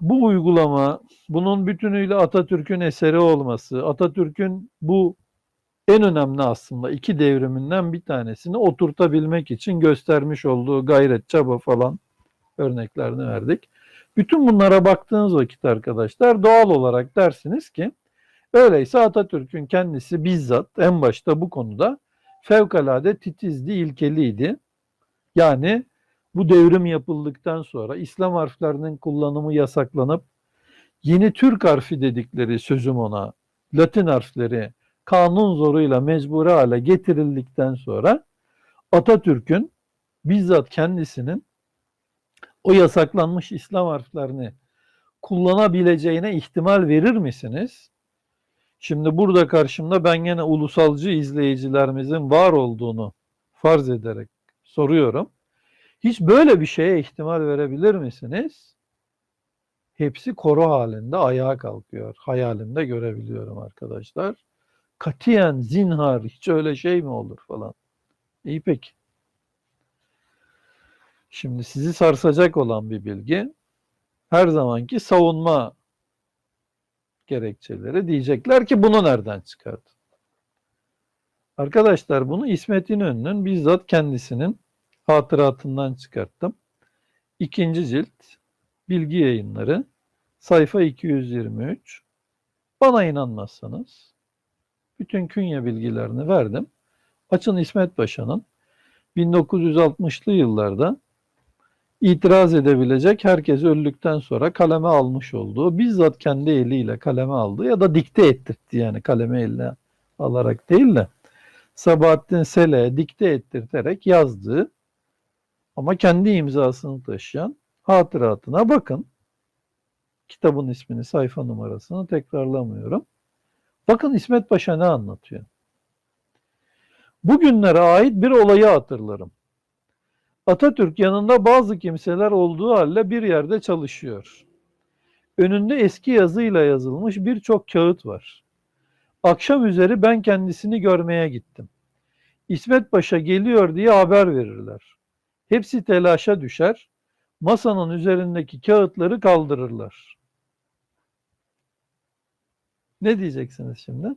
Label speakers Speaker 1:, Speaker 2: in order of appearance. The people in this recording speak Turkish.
Speaker 1: bu uygulama, bunun bütünüyle Atatürk'ün eseri olması, Atatürk'ün bu en önemli aslında iki devriminden bir tanesini oturtabilmek için göstermiş olduğu gayret, çaba falan örneklerini verdik. Bütün bunlara baktığınız vakit arkadaşlar doğal olarak dersiniz ki öyleyse Atatürk'ün kendisi bizzat en başta bu konuda fevkalade titizdi, ilkeliydi. Yani bu devrim yapıldıktan sonra İslam harflerinin kullanımı yasaklanıp yeni Türk harfi dedikleri sözüm ona Latin harfleri kanun zoruyla mecburi hale getirildikten sonra Atatürk'ün bizzat kendisinin o yasaklanmış İslam harflerini kullanabileceğine ihtimal verir misiniz? Şimdi burada karşımda ben yine ulusalcı izleyicilerimizin var olduğunu farz ederek soruyorum. Hiç böyle bir şeye ihtimal verebilir misiniz? Hepsi koro halinde ayağa kalkıyor. Hayalimde görebiliyorum arkadaşlar. Katiyen zinhar hiç öyle şey mi olur falan. İyi peki. Şimdi sizi sarsacak olan bir bilgi her zamanki savunma gerekçeleri diyecekler ki bunu nereden çıkardı? Arkadaşlar bunu İsmet İnönü'nün bizzat kendisinin hatıratından çıkarttım. İkinci cilt bilgi yayınları sayfa 223 bana inanmazsanız bütün künye bilgilerini verdim. Açın İsmet Paşa'nın 1960'lı yıllarda itiraz edebilecek herkes öldükten sonra kaleme almış olduğu, bizzat kendi eliyle kaleme aldığı ya da dikte ettirdi yani kaleme eline alarak değil de Sabahattin Sele'ye dikte ettirterek yazdığı ama kendi imzasını taşıyan hatıratına bakın. Kitabın ismini, sayfa numarasını tekrarlamıyorum. Bakın İsmet Paşa ne anlatıyor. Bugünlere ait bir olayı hatırlarım. Atatürk yanında bazı kimseler olduğu halde bir yerde çalışıyor. Önünde eski yazıyla yazılmış birçok kağıt var. Akşam üzeri ben kendisini görmeye gittim. İsmet Paşa geliyor diye haber verirler. Hepsi telaşa düşer, masanın üzerindeki kağıtları kaldırırlar. Ne diyeceksiniz şimdi?